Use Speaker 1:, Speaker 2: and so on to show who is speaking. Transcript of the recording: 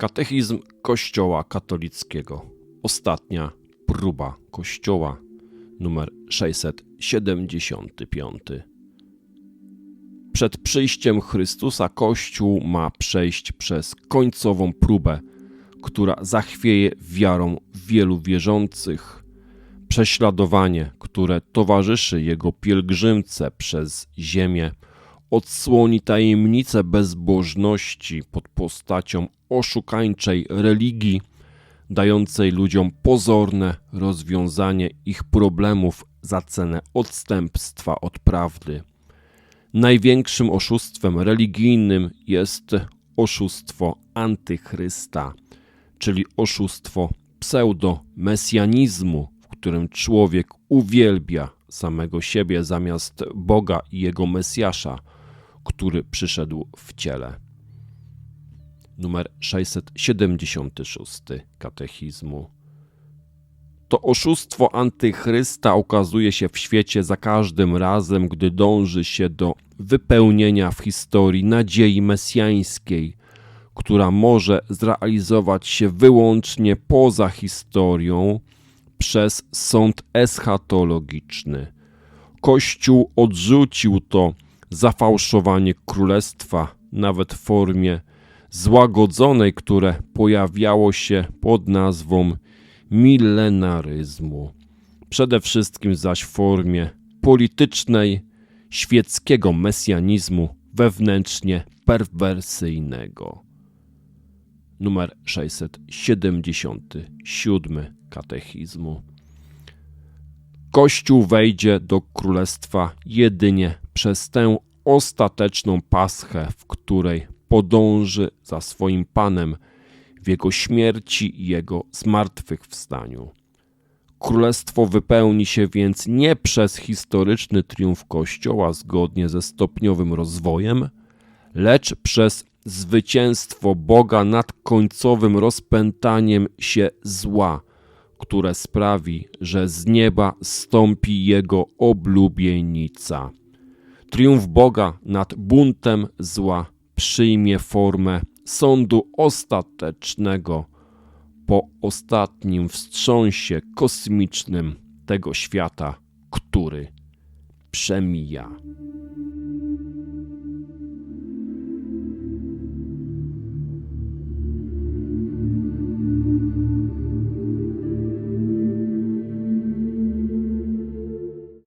Speaker 1: Katechizm Kościoła katolickiego. Ostatnia próba Kościoła, numer 675. Przed przyjściem Chrystusa Kościół ma przejść przez końcową próbę, która zachwieje wiarą wielu wierzących. Prześladowanie, które towarzyszy jego pielgrzymce przez ziemię, odsłoni tajemnicę bezbożności pod postacią oszukańczej religii, dającej ludziom pozorne rozwiązanie ich problemów za cenę odstępstwa od prawdy. Największym oszustwem religijnym jest oszustwo antychrysta, czyli oszustwo pseudo-mesjanizmu, w którym człowiek uwielbia samego siebie zamiast Boga i jego Mesjasza, który przyszedł w ciele. Numer 676 Katechizmu. To oszustwo antychrysta okazuje się w świecie za każdym razem, gdy dąży się do wypełnienia w historii nadziei mesjańskiej, która może zrealizować się wyłącznie poza historią przez sąd eschatologiczny. Kościół odrzucił to zafałszowanie królestwa, nawet w formie złagodzonej, które pojawiało się pod nazwą milenaryzmu. Przede wszystkim zaś w formie politycznej, świeckiego mesjanizmu wewnętrznie perwersyjnego. Numer 677 Katechizmu. Kościół wejdzie do królestwa jedynie przez tę ostateczną paschę, w której podąży za swoim Panem w jego śmierci i jego zmartwychwstaniu. Królestwo wypełni się więc nie przez historyczny triumf Kościoła zgodnie ze stopniowym rozwojem, lecz przez zwycięstwo Boga nad końcowym rozpętaniem się zła, które sprawi, że z nieba stąpi jego oblubienica. Triumf Boga nad buntem zła przyjmie formę sądu ostatecznego po ostatnim wstrząsie kosmicznym tego świata, który przemija.